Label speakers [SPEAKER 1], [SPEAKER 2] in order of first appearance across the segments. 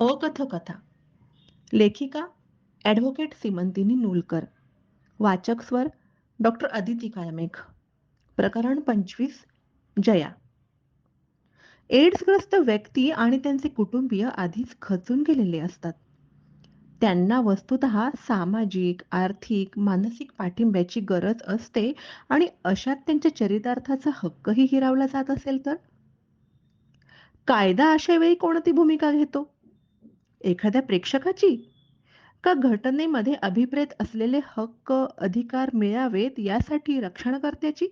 [SPEAKER 1] अकथकथा. लेखिका ॲडव्होकेट सीमंतिनी नूलकर. वाचक स्वर डॉक्टर अदिती कायमेघ. प्रकरण पंचवीस जया. एड्सग्रस्त व्यक्ती आणि त्यांचे कुटुंबीय आधीच खचून गेलेले असतात. त्यांना वस्तुत सामाजिक आर्थिक मानसिक पाठिंब्याची गरज असते आणि अशात त्यांच्या चरितार्थाचा हक्कही हिरावला जात असेल तर? कायदा अशा वेळी कोणती भूमिका घेतो? एखाद्या प्रेक्षकाची? का घटनेमध्ये अभिप्रेत असलेले हक्क अधिकार मिळावेत यासाठी रक्षणकर्त्याची?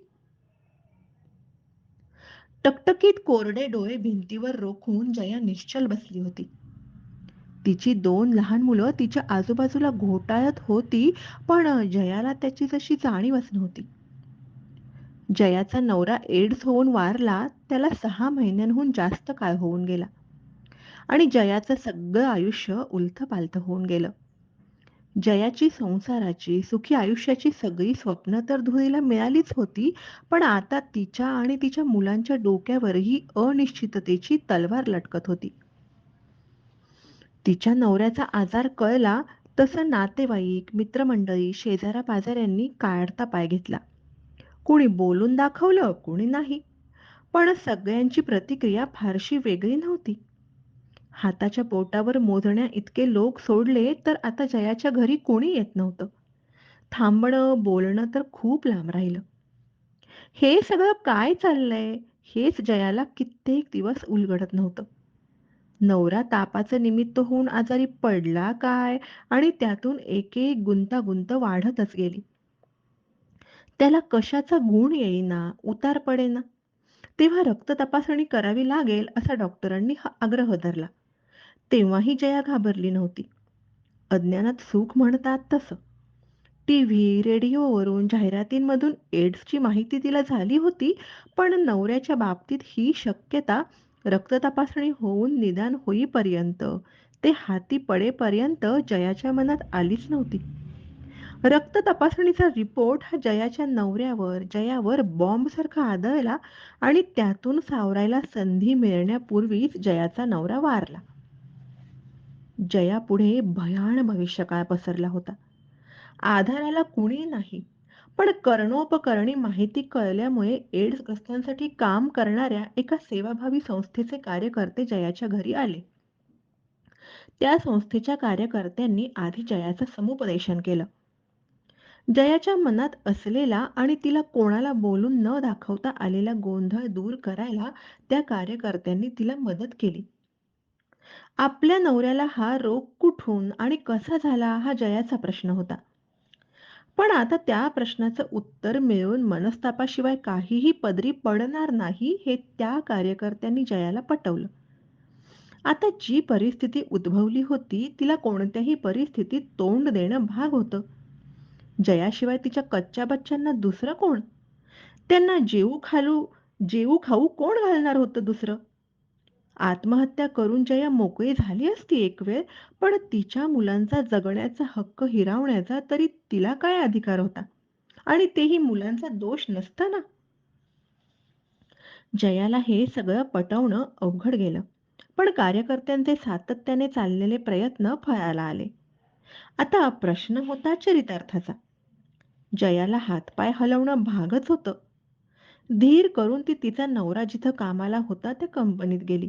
[SPEAKER 1] टकटकीत कोरडे डोळे भिंतीवर रोखून जया निश्चल बसली होती. तिची दोन लहान मुलं तिच्या आजूबाजूला घोटाळत होती पण जयाला त्याची जशी जाणीवच नव्हती जयाचा नवरा एड्स होऊन वारला त्याला सहा महिन्यांहून जास्त काळ होऊन गेला. आणि जयाचं सगळं आयुष्य पालथ होऊन गेलं. जयाची संसाराची सुखी आयुष्याची सगळी स्वप्न तर धुळीला मिळालीच होती पण आता तिच्या आणि तिच्या मुलांच्या डोक्यावरही अनिश्चिततेची तलवार लटकत होती. तिच्या नवऱ्याचा आजार कळला तसं नातेवाईक मित्रमंडळी शेजारा पाजाऱ्यांनी काढता पाय घेतला. कुणी बोलून दाखवलं कुणी नाही. पण सगळ्यांची प्रतिक्रिया फारशी वेगळी नव्हती. हाताच्या पोटावर मोजण्या इतके लोक सोडले तर आता जयाच्या घरी कोणी येत नव्हतं. थांबणं बोलणं तर खूप लांब राहिलं. हे सगळं काय चाललंय? हेच जयाला कित्येक दिवस उलगडत नव्हतं. नवरा तापाचं निमित्त होऊन आजारी पडला काय? आणि त्यातून एक एक गुंतागुंत वाढतच गेली. त्याला कशाचा गुण येईना उतार पडेना? तेव्हा रक्त तपासणी करावी लागेल असा डॉक्टरांनी आग्रह धरला. तेव्हाही जया घाबरली नव्हती. अज्ञानात सुख म्हणतात तसं. टी व्ही रेडिओवरून जाहिरातींमधून एड्सची माहिती तिला झाली होती पण नवऱ्याच्या बाबतीत ही शक्यता रक्त तपासणी होऊन निदान होईपर्यंत ते हाती पडेपर्यंत जयाच्या मनात आलीच नव्हती. रक्त तपासणीचा रिपोर्ट हा जयाच्या नवऱ्यावर जयावर बॉम्बसारखा आदळला आणि त्यातून सावरायला संधी मिळण्यापूर्वीच जयाचा नवरा वारला. जयापुढे भयान भविष्यकाळ पसरला होता. आधाराला कुणी नाही पण कर्णोपकरणी माहिती कळल्यामुळे एड्स ग्रस्तांसाठी काम करणाऱ्या एका सेवाभावी संस्थेचे कार्यकर्ते जयाच्या घरी आले. त्या संस्थेच्या कार्यकर्त्यांनी आधी जयाचं समुपदेशन केलं. जयाच्या मनात असलेला आणि तिला कोणाला बोलून न दाखवता आलेला गोंधळ दूर करायला त्या कार्यकर्त्यांनी तिला मदत केली. आपल्या नवऱ्याला हा रोग कुठून आणि कसा झाला हा जयाचा प्रश्न होता. पण आता त्या प्रश्नाचं उत्तर मिळवून मनस्तापाशिवाय काहीही पदरी पडणार नाही हे त्या कार्यकर्त्यांनी जयाला पटवलं. आता जी परिस्थिती उद्भवली होती तिला कोणत्याही परिस्थितीत तोंड देणं भाग होतं. जयाशिवाय तिच्या कच्च्या बच्च्यांना दुसरं कोण? त्यांना जेऊ खालू जेऊ खाऊ कोण घालणार होतं दुसरं? आत्महत्या करून जया मोकळी झाली असती एक वेळ पण तिच्या मुलांचा जगण्याचा हक्क हिरावण्याचा तरी तिला काय अधिकार होता? आणि तेही मुलांचा दोष नसताना? जयाला हे सगळं पटवणं अवघड गेलं पण कार्यकर्त्यांचे सातत्याने चाललेले प्रयत्न फळाला आले. आता प्रश्न होता चरितार्थाचा. जयाला हातपाय हलवणं भागच होतं. धीर करून ती तिचा नवरा जिथं कामाला होता त्या कंपनीत गेली.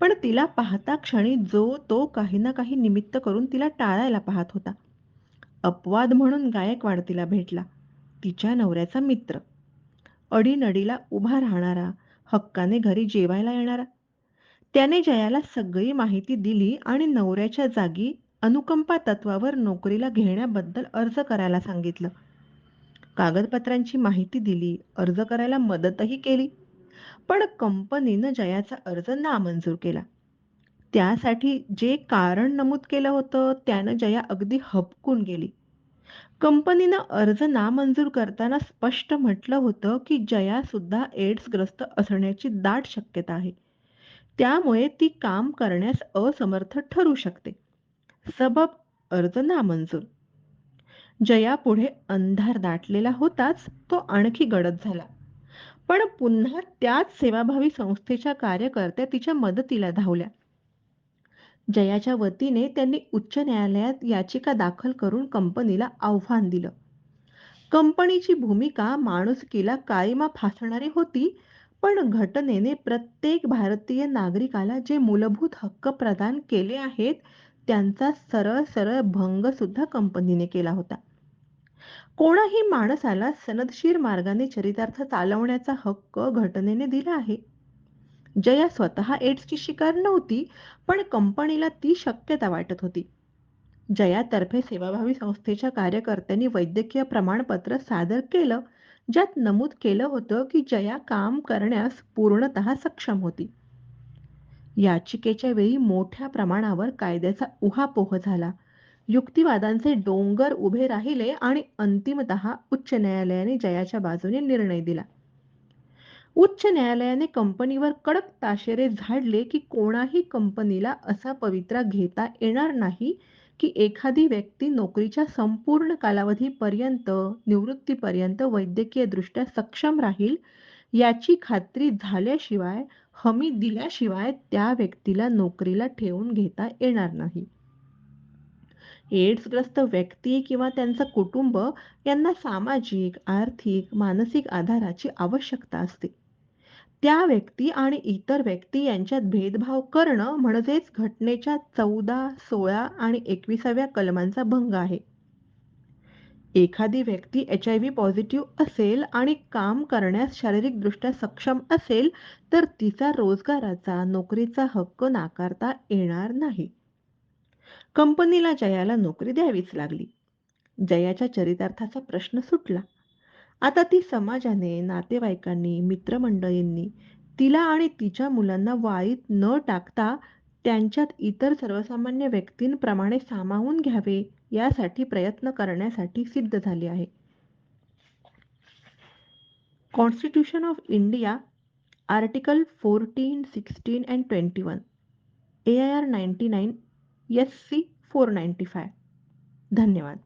[SPEAKER 1] पण तिला पाहता क्षणी जो तो काही ना काही निमित्त करून तिला टाळायला पाहत होता. अपवाद म्हणून गायकवाड तिला भेटला तिच्या नवऱ्याचा मित्र. अडीनडीला उभा राहणारा हक्काने घरी जेवायला येणारा. त्याने जयाला सगळी माहिती दिली आणि नवऱ्याच्या जागी अनुकंपा तत्वावर नोकरीला घेण्याबद्दल अर्ज करायला सांगितलं. कागदपत्रांची माहिती दिली अर्ज करायला मदतही केली. पण कंपनीनं जयाचा अर्ज नामंजूर केला. त्यासाठी जे कारण नमूद केलं होतं त्यानं जया अगदी हपकून गेली. कंपनीनं अर्ज नामंजूर करताना स्पष्ट म्हटलं होतं की जया सुद्धा एड्सग्रस्त असण्याची दाट शक्यता आहे. त्यामुळे ती काम करण्यास असमर्थ ठरू शकते. सबब अर्ज नामंजूर. जया पुढे अंधार दाटलेला होताच तो आणखी गडद झाला. पण पुन्हा त्याच सेवाभावी संस्थेच्या कार्यकर्त्या तिच्या मदतीला धावल्या. जयाच्या वतीने त्यांनी उच्च न्यायालयात याचिका दाखल करून कंपनीला आव्हान दिलं. कंपनीची भूमिका माणुसकीला काळीमा फासणारी होती पण घटनेने प्रत्येक भारतीय नागरिकाला जे मूलभूत हक्क प्रदान केले आहेत त्यांचा सरळ सरळ भंग सुद्धा कंपनीने केला होता. कोणाही माणसाला सनदशीर मार्गाने चरितार्थ चालवण्याचा हक्क घटनेने दिला आहे. जया स्वतः एड्सची शिकार नव्हती पण कंपनीला ती शक्यता वाटत होती. जयातर्फे सेवाभावी संस्थेच्या कार्यकर्त्यांनी वैद्यकीय प्रमाणपत्र सादर केलं ज्यात नमूद केलं होतं की जया काम करण्यास पूर्णतः सक्षम होती. याचिकेच्या वेळी मोठ्या प्रमाणावर कायद्याचा उहापोह झाला. युक्तिवादांचे डोंगर उभे राहिले आणि अंतिमत उच्च न्यायालयाने जयाच्या बाजूने निर्णय दिला. उच्च न्यायालयाने कंपनीवर कडक ताशेरे झाडले की कोणाही कंपनीला असा पवित्रा घेता येणार नाही की एखादी व्यक्ती नोकरीच्या संपूर्ण कालावधीपर्यंत निवृत्तीपर्यंत वैद्यकीय दृष्ट्या सक्षम राहील याची खात्री झाल्याशिवाय हमी दिल्याशिवाय त्या व्यक्तीला नोकरीला ठेवून घेता येणार नाही. एड्सग्रस्त व्यक्ती किंवा त्यांचं कुटुंब यांना सामाजिक आर्थिक मानसिक आधाराची आवश्यकता असते. त्या व्यक्ती आणि इतर व्यक्ती यांच्यात भेदभाव करणं म्हणजेच घटनेच्या चौदा सोळा आणि एकविसाव्या कलमांचा भंग आहे. एखादी व्यक्ती एच आय व्ही पॉझिटिव्ह असेल आणि काम करण्यास शारीरिकदृष्ट्या सक्षम असेल तर तिचा रोजगाराचा नोकरीचा हक्क नाकारता येणार नाही. कंपनीला जयाला नोकरी द्यावीच लागली. जयाच्या चरितार्थाचा प्रश्न सुटला. आता ती समाजाने नातेवाईकांनी मित्रमंडळींनी तिला आणि तिच्या मुलांना वाळीत न टाकता त्यांच्यात इतर सर्वसामान्य व्यक्तींप्रमाणे सामावून घ्यावे यासाठी प्रयत्न करण्यासाठी सिद्ध झाली आहे. Constitution of India article fourteen sixteen and twenty one A I R ninety nine S C four ninety five धन्यवाद.